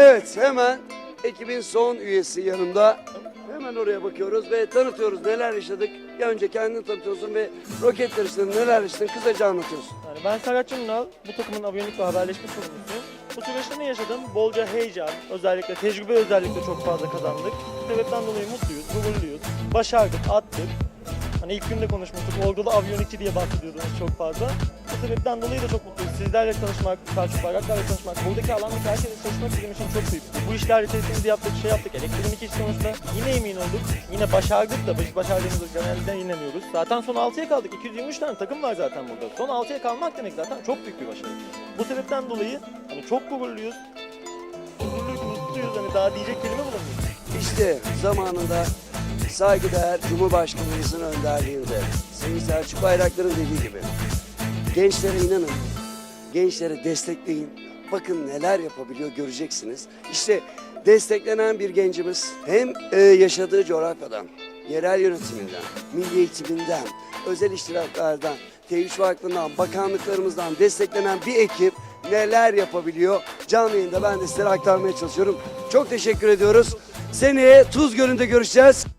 Evet hemen ekibin son üyesi yanımda. Hemen oraya bakıyoruz ve tanıtıyoruz neler yaşadık. Ya önce kendini tanıtıyorsun ve roket yarışlarında neler yaşadın kısaca anlatıyorsun. Yani ben Serhat Cümnal, bu takımın aviyonik ve haberleşme sorumlusuyum. Bu süreçte ne yaşadım? Bolca heyecan, özellikle tecrübe özellikle çok fazla kazandık. Sebepten dolayı mutluyuz, gururluyuz. Başardık, attık. Hani ilk günde konuşmuştuk, ordulu aviyonikçi diye bahsediyordunuz çok fazla. Bu sebepten dolayı da çok mutluyuz. Sizlerle tanışmak, Selçuk Bayraktar'la tanışmak, buradaki alandaki herkesle çalışmak bizim için çok büyük. Bu işler içerisinde yaptık, şey yaptık. Elektronik iş sonuçta yine emin olduk. Yine başardık da biz başardığımızı genelden inanıyoruz. Zaten son 6'ya kaldık. 223 tane takım var zaten burada. Son 6'ya kalmak demek zaten çok büyük bir başarı. Bu sebepten dolayı hani çok gururluyuz. Gururluyuz, mutluyuz. Hani daha diyecek kelime bulamıyoruz. İşte zamanında saygıdeğer Cumhurbaşkanımızın önderliğinde Sayın Selçuk Bayraktar'ın dediği gibi gençlere inanın, gençlere destekleyin. Bakın neler yapabiliyor göreceksiniz. İşte desteklenen bir gencimiz hem e, yaşadığı coğrafyadan, yerel yönetiminden, milli eğitiminden, özel iştiraklardan, T3 Vakfı'ndan, bakanlıklarımızdan desteklenen bir ekip neler yapabiliyor? Canlı yayında ben de sizlere aktarmaya çalışıyorum. Çok teşekkür ediyoruz. Seneye Tuz Gölü'nde görüşeceğiz.